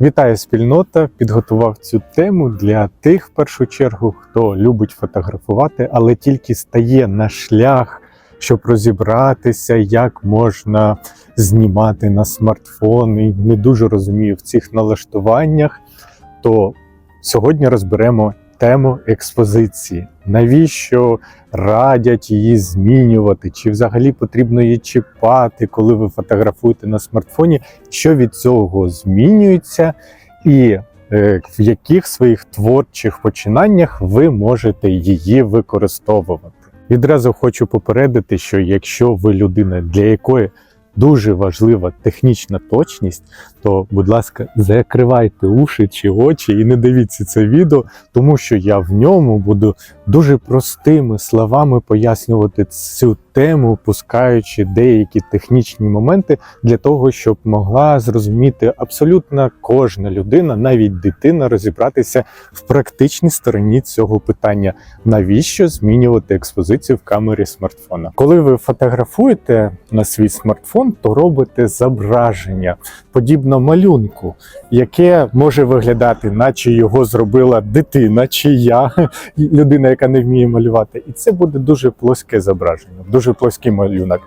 Вітаю спільнота! Підготував цю тему для тих, в першу чергу, хто любить фотографувати, але тільки стає на шлях, щоб розібратися, як можна знімати на смартфон і не дуже розумію в цих налаштуваннях. То сьогодні розберемо тему експозиції. Навіщо радять її змінювати? Чи взагалі потрібно її чіпати, коли ви фотографуєте на смартфоні? Що від цього змінюється, і е, в яких своїх творчих починаннях ви можете її використовувати? Відразу хочу попередити, що якщо ви людина, для якої дуже важлива технічна точність, то, будь ласка, закривайте уші чи очі і не дивіться це відео, тому що я в ньому буду дуже простими словами пояснювати цю тему, пускаючи деякі технічні моменти для того, щоб могла зрозуміти абсолютно кожна людина, навіть дитина, розібратися в практичній стороні цього питання, навіщо змінювати експозицію в камері смартфона. Коли ви фотографуєте на свій смартфон, то робите зображення подібно малюнку, яке може виглядати, наче його зробила дитина чи я, людина, яка не вміє малювати, і це буде дуже плоске зображення, дуже плоский малюнок.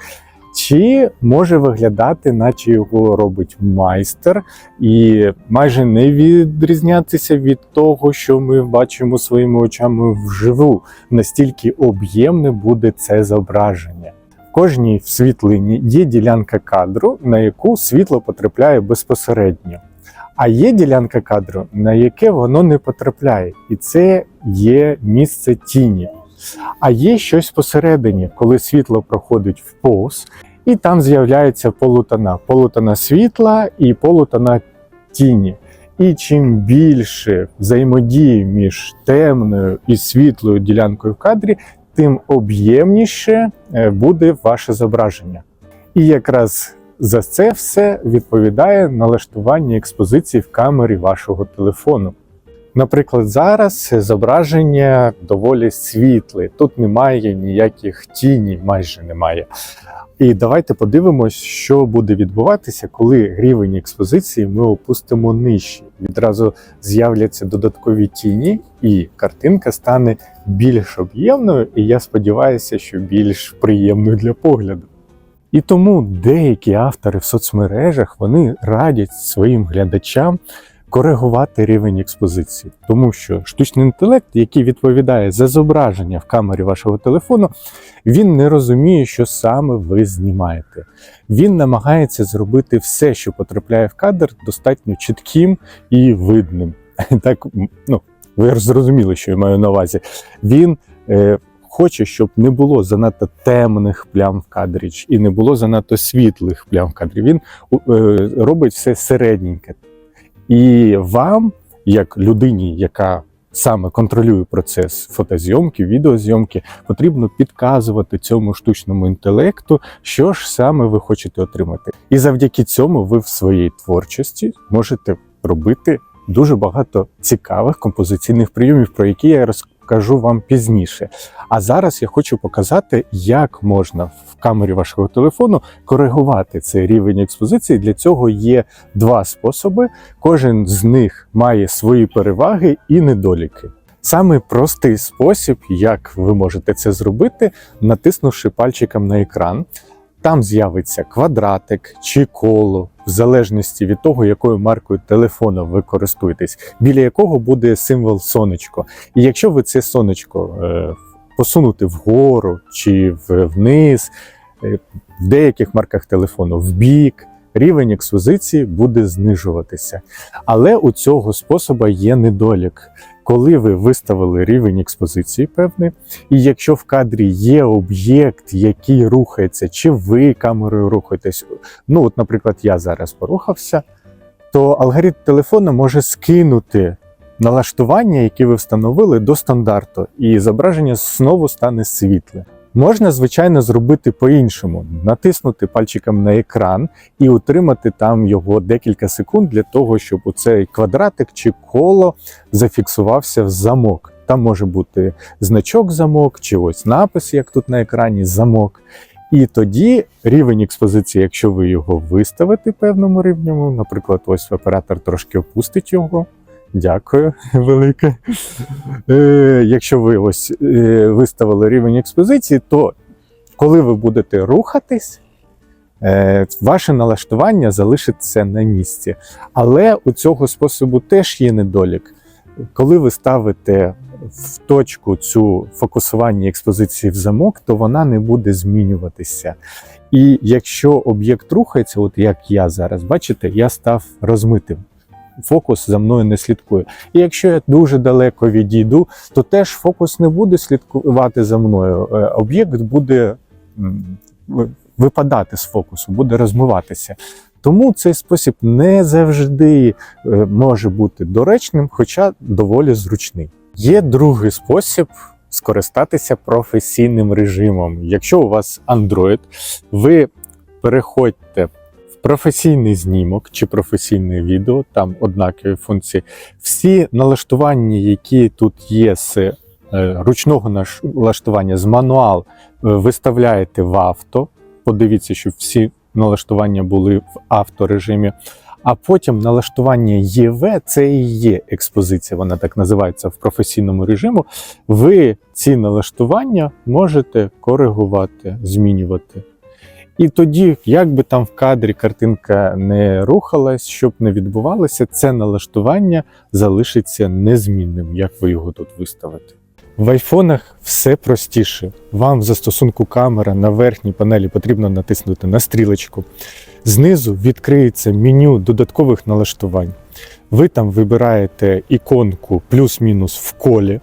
Чи може виглядати, наче його робить майстер, і майже не відрізнятися від того, що ми бачимо своїми очами вживу, настільки об'ємне буде це зображення. Кожній світлині є ділянка кадру, на яку світло потрапляє безпосередньо. А є ділянка кадру, на яке воно не потрапляє, і це є місце тіні. А є щось посередині, коли світло проходить в повз, і там з'являється полутона, полутона світла і полутона тіні. І чим більше взаємодії між темною і світлою ділянкою в кадрі, тим об'ємніше е, буде ваше зображення. І якраз за це все відповідає налаштування експозиції в камері вашого телефону. Наприклад, зараз зображення доволі світле, тут немає ніяких тіні, майже немає. І давайте подивимось, що буде відбуватися, коли рівень експозиції ми опустимо нижче. Відразу з'являться додаткові тіні, і картинка стане більш об'ємною, і я сподіваюся, що більш приємною для погляду. І тому деякі автори в соцмережах вони радять своїм глядачам коригувати рівень експозиції, тому що штучний інтелект, який відповідає за зображення в камері вашого телефону, він не розуміє, що саме ви знімаєте. Він намагається зробити все, що потрапляє в кадр, достатньо чітким і видним. Так, ну ви зрозуміли, що я маю на увазі. Він е, хоче, щоб не було занадто темних плям в кадрі і не було занадто світлих плям в кадрі. Він е, робить все середненьке. І вам, як людині, яка саме контролює процес фотозйомки, відеозйомки, потрібно підказувати цьому штучному інтелекту, що ж саме ви хочете отримати. І завдяки цьому ви в своїй творчості можете робити дуже багато цікавих композиційних прийомів, про які я розкажу вам пізніше. А зараз я хочу показати, як можна в камері вашого телефону коригувати цей рівень експозиції. Для цього є два способи. Кожен з них має свої переваги і недоліки. Саме простий спосіб, як ви можете це зробити, натиснувши пальчиком на екран. Там з'явиться квадратик чи коло, в залежності від того, якою маркою телефону ви користуєтесь, біля якого буде символ сонечко. І якщо ви це сонечко е, посунути вгору чи вниз, е, в деяких марках телефону в бік, рівень експозиції буде знижуватися. Але у цього способу є недолік. Коли ви виставили рівень експозиції певний, і якщо в кадрі є об'єкт, який рухається, чи ви камерою рухаєтесь, ну от, наприклад, я зараз порухався, то алгоритм телефону може скинути налаштування, які ви встановили до стандарту, і зображення знову стане світле. Можна, звичайно, зробити по-іншому: натиснути пальчиком на екран і утримати там його декілька секунд для того, щоб у цей квадратик чи коло зафіксувався в замок. Там може бути значок замок, чи ось напис, як тут на екрані, замок. І тоді рівень експозиції, якщо ви його виставите певному рівню, наприклад, ось оператор трошки опустить його. Дякую, велике. Е, якщо ви ось е, виставили рівень експозиції, то коли ви будете рухатись, е, ваше налаштування залишиться на місці. Але у цього способу теж є недолік. Коли ви ставите в точку цю фокусування експозиції в замок, то вона не буде змінюватися. І якщо об'єкт рухається, от як я зараз, бачите, я став розмитим. Фокус за мною не слідкує. І якщо я дуже далеко відійду, то теж фокус не буде слідкувати за мною. Е, Об'єкт буде випадати з фокусу, буде розмиватися. Тому цей спосіб не завжди е, може бути доречним, хоча доволі зручний. Є другий спосіб скористатися професійним режимом. Якщо у вас Android, ви переходьте професійний знімок чи професійне відео, там однакові функції. Всі налаштування, які тут є з е, ручного налаштування, з мануал, е, виставляєте в авто. Подивіться, щоб всі налаштування були в авторежимі. А потім налаштування ЄВ це і є експозиція, вона так називається в професійному режиму. Ви ці налаштування можете коригувати, змінювати. І тоді, як би там в кадрі картинка не рухалась, щоб не відбувалося, це налаштування залишиться незмінним, як ви його тут виставите. В айфонах все простіше. Вам в застосунку камера на верхній панелі потрібно натиснути на стрілочку. Знизу відкриється меню додаткових налаштувань. Ви там вибираєте іконку плюс-мінус в колі,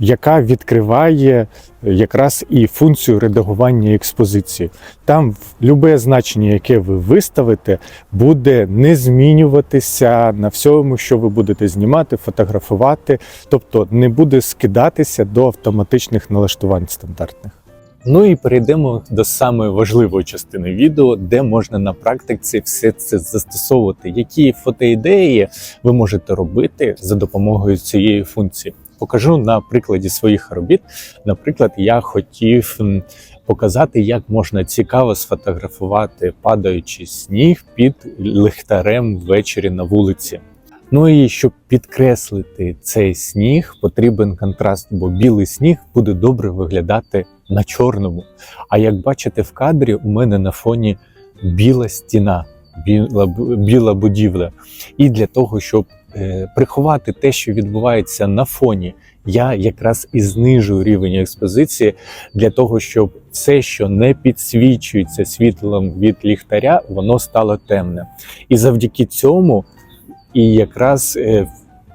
яка відкриває якраз і функцію редагування експозиції. Там любе значення, яке ви виставите, буде не змінюватися на всьому, що ви будете знімати, фотографувати, тобто не буде скидатися до автоматичних налаштувань стандартних. Ну і перейдемо до самої важливої частини відео, де можна на практиці все це застосовувати. Які фотоідеї ви можете робити за допомогою цієї функції? Покажу на прикладі своїх робіт. Наприклад, я хотів показати, як можна цікаво сфотографувати падаючий сніг під ліхтарем ввечері на вулиці. Ну і щоб підкреслити цей сніг, потрібен контраст, бо білий сніг буде добре виглядати на чорному. А як бачите в кадрі, у мене на фоні біла стіна, біла, біла будівля. І для того, щоб приховати те, що відбувається на фоні, я якраз і знижую рівень експозиції для того, щоб все, що не підсвічується світлом від ліхтаря, воно стало темне. І завдяки цьому і якраз е,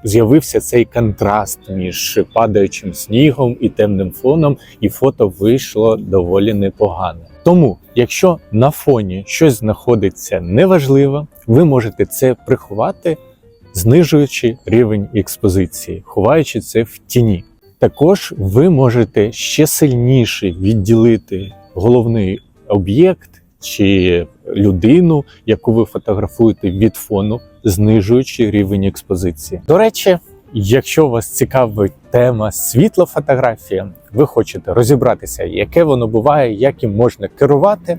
з'явився цей контраст між падаючим снігом і темним фоном, і фото вийшло доволі непогане. Тому, якщо на фоні щось знаходиться неважливо, ви можете це приховати, знижуючи рівень експозиції, ховаючи це в тіні. Також ви можете ще сильніше відділити головний об'єкт чи людину, яку ви фотографуєте від фону, знижуючи рівень експозиції. До речі, якщо вас цікавить тема світлофотографія, ви хочете розібратися, яке воно буває, як їм можна керувати,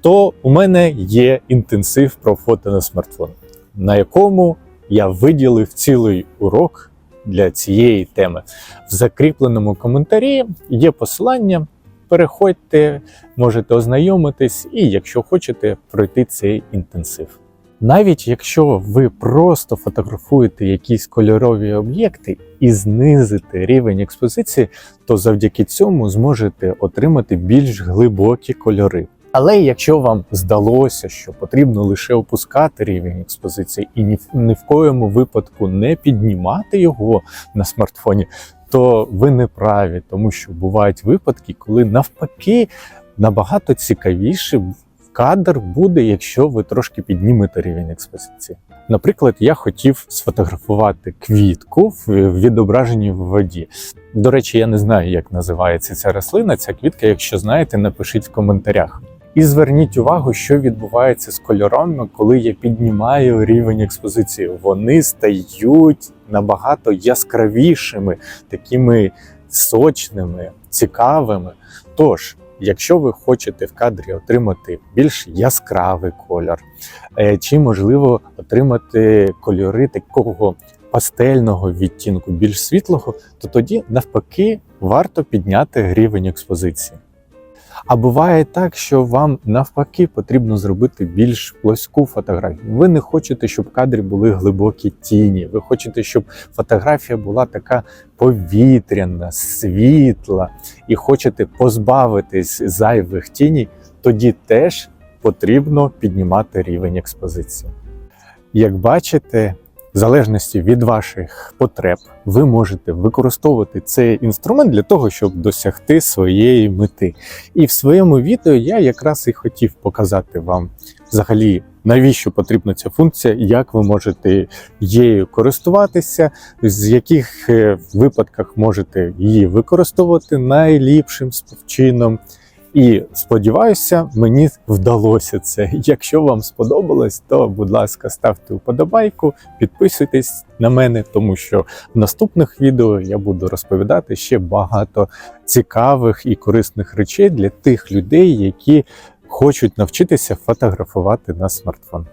то у мене є інтенсив про фото на смартфон, на якому я виділив цілий урок для цієї теми. В закріпленому коментарі є посилання. Переходьте, можете ознайомитись, і якщо хочете, пройти цей інтенсив. Навіть якщо ви просто фотографуєте якісь кольорові об'єкти і знизите рівень експозиції, то завдяки цьому зможете отримати більш глибокі кольори. Але якщо вам здалося, що потрібно лише опускати рівень експозиції і ні в, ні в коєму випадку не піднімати його на смартфоні, то ви не праві, тому що бувають випадки, коли навпаки набагато цікавіше кадр буде, якщо ви трошки піднімете рівень експозиції. Наприклад, я хотів сфотографувати квітку в відображенні в воді. До речі, я не знаю, як називається ця рослина, ця квітка. Якщо знаєте, напишіть в коментарях. І зверніть увагу, що відбувається з кольорами, коли я піднімаю рівень експозиції. Вони стають набагато яскравішими, такими сочними, цікавими. Тож, якщо ви хочете в кадрі отримати більш яскравий кольор, е, чи можливо отримати кольори такого пастельного відтінку, більш світлого, то тоді навпаки варто підняти рівень експозиції. А буває так, що вам навпаки потрібно зробити більш плоську фотографію. Ви не хочете, щоб в кадрі були глибокі тіні. Ви хочете, щоб фотографія була така повітряна, світла, і хочете позбавитись зайвих тіней, тоді теж потрібно піднімати рівень експозиції. Як бачите, в залежності від ваших потреб, ви можете використовувати цей інструмент для того, щоб досягти своєї мети. І в своєму відео я якраз і хотів показати вам взагалі, навіщо потрібна ця функція, як ви можете її користуватися, з яких е, випадках можете її використовувати найліпшим чином. І сподіваюся, мені вдалося це. Якщо вам сподобалось, то будь ласка, ставте вподобайку, підписуйтесь на мене, тому що в наступних відео я буду розповідати ще багато цікавих і корисних речей для тих людей, які хочуть навчитися фотографувати на смартфон.